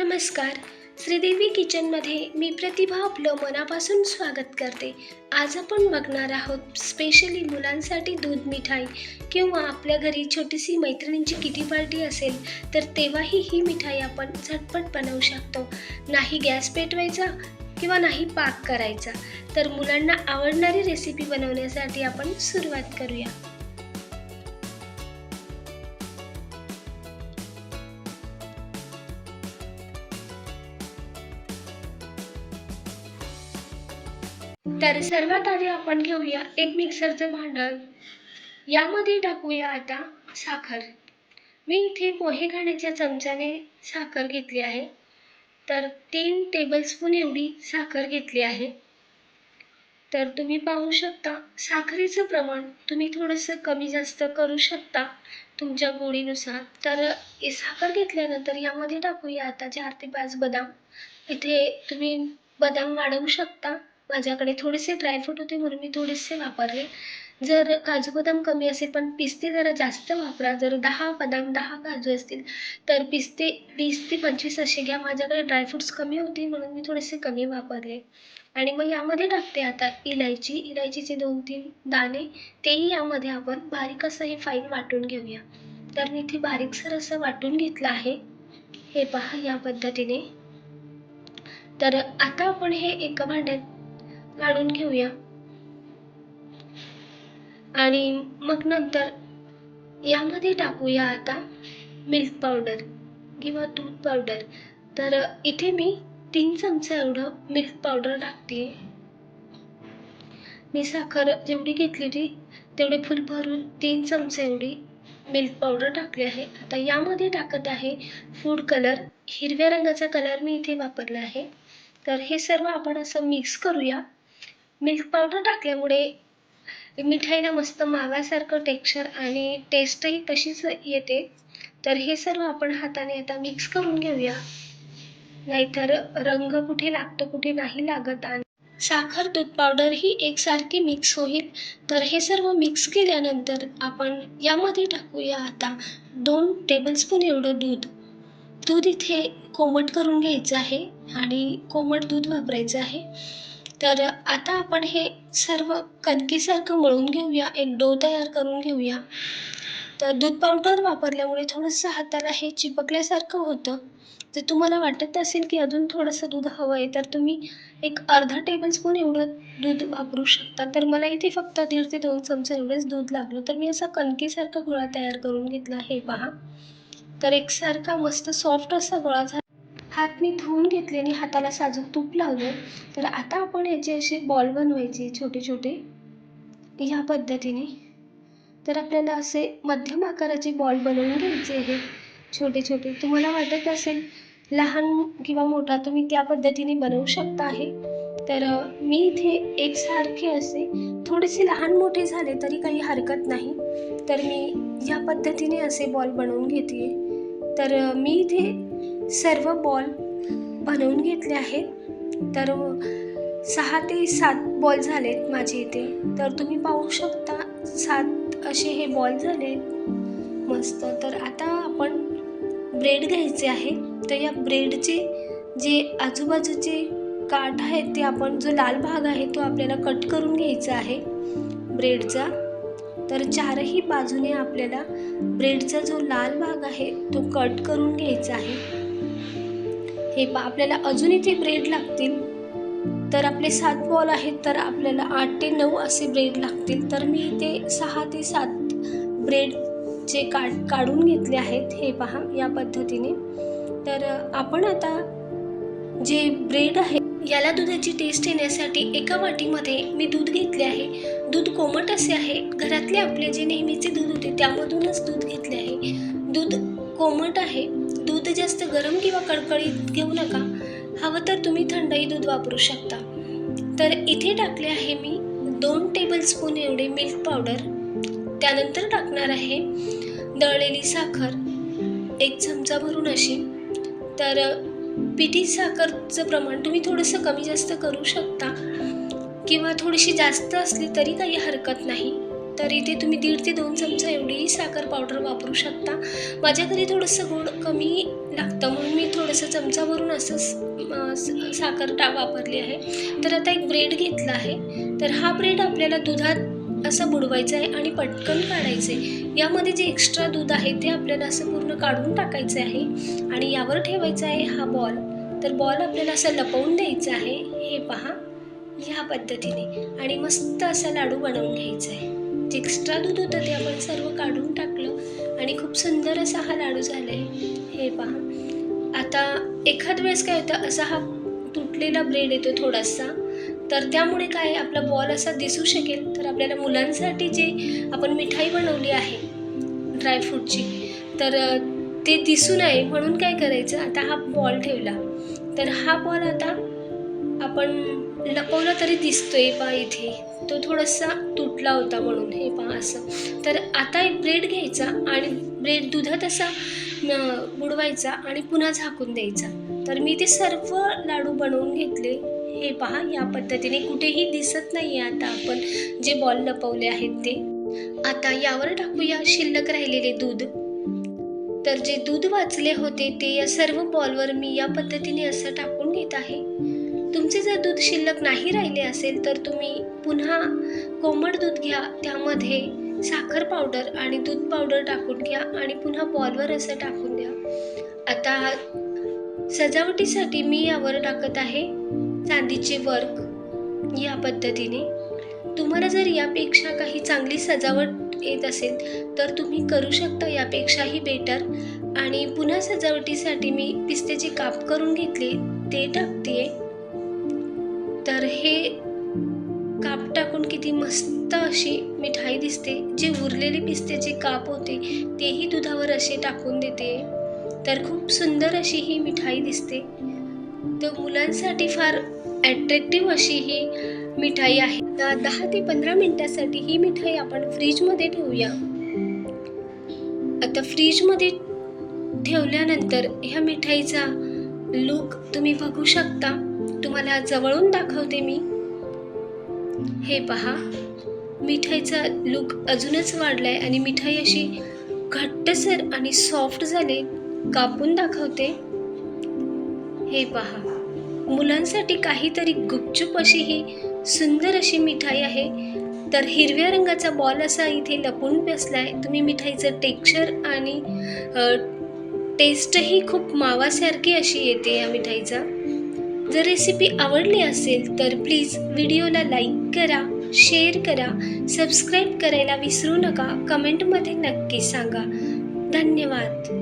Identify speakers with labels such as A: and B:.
A: नमस्कार. श्रीदेवी किचनमध्ये मी प्रतिभा आपलं मनापासून स्वागत करते. आज आपण बघणार आहोत स्पेशली मुलांसाठी दूध मिठाई किंवा आपल्या घरी छोटीशी मैत्रिणींची किटी पार्टी असेल तर तेव्हाही ही मिठाई आपण झटपट बनवू शकतो. नाही गॅस पेटवायचा किंवा नाही पाक करायचा. तर मुलांना आवडणारी रेसिपी बनवण्यासाठी आपण सुरुवात करूया. तर सर्वात आधी आपण घेऊया एक मिक्सरचं भांडण यामध्ये टाकूया आता साखर. मी इथे पोहे खाण्याच्या चमच्याने साखर घेतली आहे. तर तीन टेबलस्पून एवढी साखर घेतली आहे. तर तुम्ही पाहू शकता साखरेचं प्रमाण तुम्ही थोडंसं कमी जास्त करू शकता तुमच्या गोडीनुसार. तर साखर घेतल्यानंतर यामध्ये टाकूया आता चार ते पाच बदाम. इथे तुम्ही बदाम वाढवू शकता. माझ्याकडे थोडेसे ड्रायफ्रूट होते म्हणून मी थोडेसे वापरले. जर काजू बदाम कमी असेल पण पिस्ते जरा जास्त वापरा. जर दहा बदाम दहा काजू असतील तर पिस्ते वीस ते पंचवीस असे घ्या. माझ्याकडे ड्रायफ्रूट्स कमी होते म्हणून मी थोडेसे कमी वापरले. आणि मग यामध्ये टाकते आता इलायची. इलायचीचे दोन तीन दाणे तेही यामध्ये आपण बारीक असं हे फाईन वाटून घेऊया. तर मी इथे बारीकसर असं वाटून घेतलं आहे. हे पहा या पद्धतीने. तर आता आपण हे एका भांड्यात काढून घेऊया. आणि मग नंतर यामध्ये टाकूया आता मिल्क पावडर किंवा दूध पावडर तर इथे मी तीन चमचे एवढं मिल्क पावडर टाकते मी साखर जेवढी घेतली होती तेवढे फुल भरून तीन चमचे एवढी मिल्क पावडर टाकली आहे. आता यामध्ये टाकत आहे फूड कलर हिरव्या रंगाचा कलर मी इथे वापरला आहे. तर हे सर्व आपण असं मिक्स करूया. मिल्क पावडर टाकल्यामुळे मिठाईला मस्त माव्यासारखं टेक्स्चर आणि टेस्टही तशीच येते. तर हे सर्व आपण हाताने आता मिक्स करून घेऊया. नाहीतर रंग कुठे लागतो कुठे नाही लागत आणि साखर दूध पावडर ही एकसारखी मिक्स होईल. तर हे सर्व मिक्स केल्यानंतर आपण यामध्ये टाकूया आता दोन टेबलस्पून एवढं दूध. दूध इथे कोमट करून घ्यायचं आहे आणि कोमट दूध वापरायचं आहे. तर आता आपण हे सर्व कणकीसारखं मळून घेऊया. एक डो तयार करून घेऊया. तर दूध पावडर वापरल्यामुळे थोडंसं हाताला हे चिपकल्यासारखं होतं. जर तुम्हाला वाटत असेल की अजून थोडंसं दूध हवं आहे तर तुम्ही एक अर्धा टेबलस्पून एवढं दूध वापरू शकता. तर मला इथे फक्त दीड ते दोन चमचे एवढेच दूध लागलं. तर मी असा कणकीसारखा गोळा तयार करून घेतला हे पहा. तर एकसारखा मस्त सॉफ्ट असा गोळा झाला हात मी धुवून घेतले आणि हाताला साजूक तूप लावलं. तर आता आपण याचे असे बॉल बनवायचे छोटे छोटे. ह्या पद्धतीने. तर आपल्याला असे मध्यम आकाराचे बॉल बनवून घ्यायचे आहे. छोटे छोटे. तुम्हाला वाटत असेल लहान किंवा मोठा तुम्ही त्या पद्धतीने बनवू शकता आहे. तर मी इथे एकसारखे असे थोडेसे लहान मोठे झाले तरी काही हरकत नाही. तर मी या पद्धतीने असे बॉल बनवून घेते. तर मी इथे सर्व बॉल बनवून घेतले आहेत. तर सहा ते सात बॉल झालेत माझे इथे. तर तुम्ही पाहू शकता सात असे हे बॉल झाले मस्त. तर आता आपण ब्रेड घ्यायचे आहे. तर या ब्रेडचे जे आजूबाजूचे काठ आहेत ते आपण जो लाल भाग आहे तो आपल्याला कट करून घ्यायचा आहे ब्रेडचा. तर चारही बाजूने आपल्याला ब्रेडचा जो लाल भाग आहे तो कट करून घ्यायचा आहे. हे पा आपल्याला अजून इथे ब्रेड लागतील. तर आपले सात बॉल आहेत तर आपल्याला आठ ते नऊ असे ब्रेड लागतील. तर मी इथे सहा ते सात ब्रेडचे काढ काढून घेतले आहेत. हे पहा या पद्धतीने. तर आपण आता जे ब्रेड आहे याला दुधाची टेस्ट येण्यासाठी एका वाटीमध्ये मी दूध घेतले आहे. दूध कोमट असे आहे. घरातले आपले जे नेहमीचे दूध होते त्यामधूनच दूध घेतले आहे. दूध कोमट आहे. दूध जास्त गरम किंवा कडकडीत घेऊ नका. हवं तर तुम्ही थंडही दूध वापरू शकता. तर इथे टाकले आहे मी दोन टेबलस्पून एवढे मिल्क पावडर त्यानंतर टाकणार आहे दळलेली साखर. एक चमचा भरून अशी. तर पिठी साखरचं प्रमाण तुम्ही थोडंसं कमी जास्त करू शकता. किंवा थोडीशी जास्त असली तरी काही हरकत नाही. तर इथे तुम्ही दीड ते दोन चमचा एवढी साखर पावडर वापरू शकता. माझ्या घरी थोडंसं गोड कमी लागतं म्हणून मी थोडंसं चमचावरून असं साखर टा वापरली आहे. तर आता एक ब्रेड घेतला आहे. तर हा ब्रेड आपल्याला दुधात असं बुडवायचा आहे आणि पटकन काढायचं आहे. यामध्ये जे एक्स्ट्रा दूध आहे ते आपल्याला असं पूर्ण काढून टाकायचं आहे आणि यावर ठेवायचा आहे हा बॉल. तर बॉल आपल्याला असं लपवून द्यायचा आहे. हे पहा ह्या पद्धतीने. आणि मस्त असा लाडू बनवून घ्यायचा आहे. जे एक्स्ट्रा दूध होतं ते आपण सर्व काढून टाकलं आणि खूप सुंदर असा हा लाडू झाला आहे हे पहा. आता एखाद वेळेस काय होतं असा हा तुटलेला ब्रेड येतो थोडासा तर त्यामुळे काय आपला बॉल असा दिसू शकेल. तर आपल्याला मुलांसाठी जे आपण मिठाई बनवली आहे ड्रायफ्रूटची तर ते दिसू नये. म्हणून काय करायचं आता हा बॉल ठेवला. तर हा बॉल आता आपण लपवला तरी दिसतोय पहा इथे. तो थोडासा तुटला होता म्हणून हे पहा असं. तर आता एक ब्रेड घ्यायचा आणि ब्रेड दुधात असा बुडवायचा आणि पुन्हा झाकून द्यायचा. तर मी ते सर्व लाडू बनवून घेतले. हे पहा या पद्धतीने कुठेही दिसत नाही आहे आता आपण जे बॉल लपवले आहेत ते. आता यावर टाकूया शिल्लक राहिलेले दूध. तर जे दूध वाचले होते ते या सर्व बॉलवर मी या पद्धतीने असं टाकून घेत आहे. तुमचे जर दूध शिल्लक नाही राहिले असेल तर तुम्ही पुन्हा कोमट दूध घ्या त्यामध्ये साखर पावडर आणि दूध पावडर टाकून घ्या आणि पुन्हा बॉलवर असं टाकून द्या. आता सजावटीसाठी मी यावर टाकत आहे चांदीचे वर्क या पद्धतीने. तुम्हाला जर यापेक्षा काही चांगली सजावट येत असेल तर तुम्ही करू शकता यापेक्षाही बेटर आणि पुन्हा सजावटीसाठी मी पिस्त्याचे काप करून घेतले ते टाकते तर हे काप टाकून किती मस्त अशी मिठाई दिसते. जे उरलेले पिस्त्याचे काप होते तेही दुधावर असे टाकून देते. तर खूप सुंदर अशी ही मिठाई दिसते. तर मुलांसाठी फार ॲट्रॅक्टिव्ह अशी ही मिठाई आहे. दहा ते पंधरा मिनिटासाठी ही मिठाई आपण फ्रीजमध्ये ठेवूया. आता फ्रीजमध्ये ठेवल्यानंतर ह्या मिठाईचा लुक तुम्ही बघू शकता. तुम्हाला जवळून दाखवते मी. हे पहा मिठाईचा लुक अजूनच वाढलाय आणि मिठाई अशी घट्टसर आणि सॉफ्ट झाले कापून दाखवते. हे पहा मुलांसाठी काहीतरी गुपचूप अशी ही सुंदर अशी मिठाई आहे. तर हिरव्या रंगाचा बॉल असा इथे लपून बसलाय. तुम्ही मिठाईचं टेक्स्चर आणि टेस्टही खूप मावासारखी अशी येते या मिठाईचा. जर रेसिपी आवडली असेल तर प्लीज व्हिडिओला लाईक करा शेअर करा सबस्क्राईब करायला विसरू नका. कमेंटमध्ये नक्की सांगा. धन्यवाद.